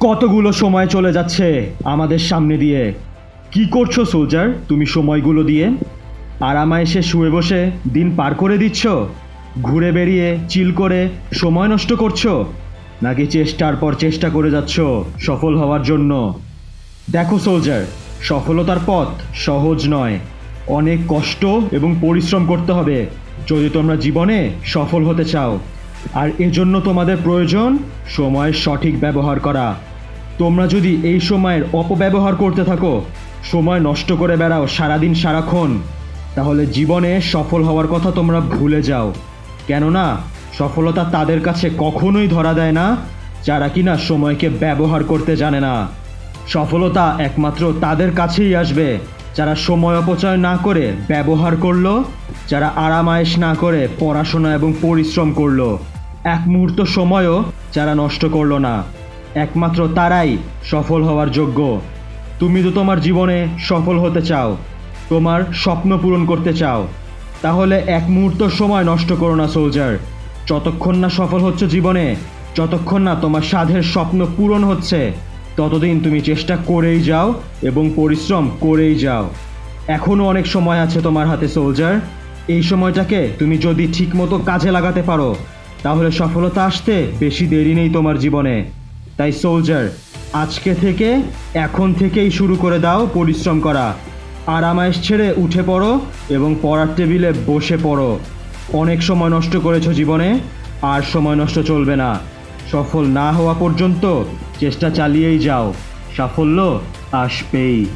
কতগুলো সময় চলে যাচ্ছে আমাদের সামনে দিয়ে? কি করছ, সোলজার? তুমি সময়গুলো দিয়ে আরামায় এসে শুয়ে বসে দিন পার করে দিচ্ছ? ঘুরে বেরিয়ে, চিল করে সময় নষ্ট করছ? নাকি চেষ্টার পর চেষ্টা করে যাচ্ছ সফল হওয়ার জন্য? দেখো, সোলজার, সফলতার পথ সহজ নয়। অনেক কষ্ট এবং পরিশ্রম করতে হবে। যদি তোমরা জীবনে সফল হতে চাও, আর এজন্য তোমাদের প্রয়োজন সময়ের সঠিক ব্যবহার করা। তোমরা যদি এই সময়ের অপব্যবহার করতে থাকো, সময় নষ্ট করে বেড়াও, সারাদিন সারাক্ষণ, তাহলে জীবনে সফল হওয়ার কথা তোমরা ভুলে যাও। কেননা, সফলতা তাদের কাছে কখনোই ধরা দেয় না, যারা কিনা সময়কে ব্যবহার করতে জানে না। সফলতা একমাত্র তাদের কাছেই আসবে, যারা সময় অপচয় না করে ব্যবহার করল, যারা আরামায়েশ না করে পড়াশোনা এবং পরিশ্রম করল। এক মুহূর্ত সময়ও যারা নষ্ট করল না। একমাত্র তারাই সফল হওয়ার যোগ্য। তুমি তো তোমার জীবনে সফল হতে চাও, তোমার স্বপ্ন পূরণ করতে চাও। তাহলে এক মুহূর্ত সময় নষ্ট করো না, সোলজার। যতক্ষণ না সফল হচ্ছে জীবনে, যতক্ষণ না তোমার সাধের স্বপ্ন পূরণ হচ্ছে, ততদিন তুমি চেষ্টা করেই যাও এবং পরিশ্রম করেই যাও। এখনও অনেক সময় আছে তোমার হাতে, সোলজার। এই সময়টাকে তুমি যদি ঠিকমতো কাজে লাগাতে পারো, তাহলে সফলতা আসতে বেশি দেরি নেই তোমার জীবনে। তাই সোলজার আজকে থেকে এখন থেকেই শুরু করে দাও পরিশ্রম করা। আরামায়েশ ছেড়ে উঠে পড়ো এবং পড়ার টেবিলে বসে পড়ো। অনেক সময় নষ্ট করেছ জীবনে, আর সময় নষ্ট চলবে না। সফল না হওয়া পর্যন্ত চেষ্টা চালিয়েই যাও। সাফল্য আসবেই।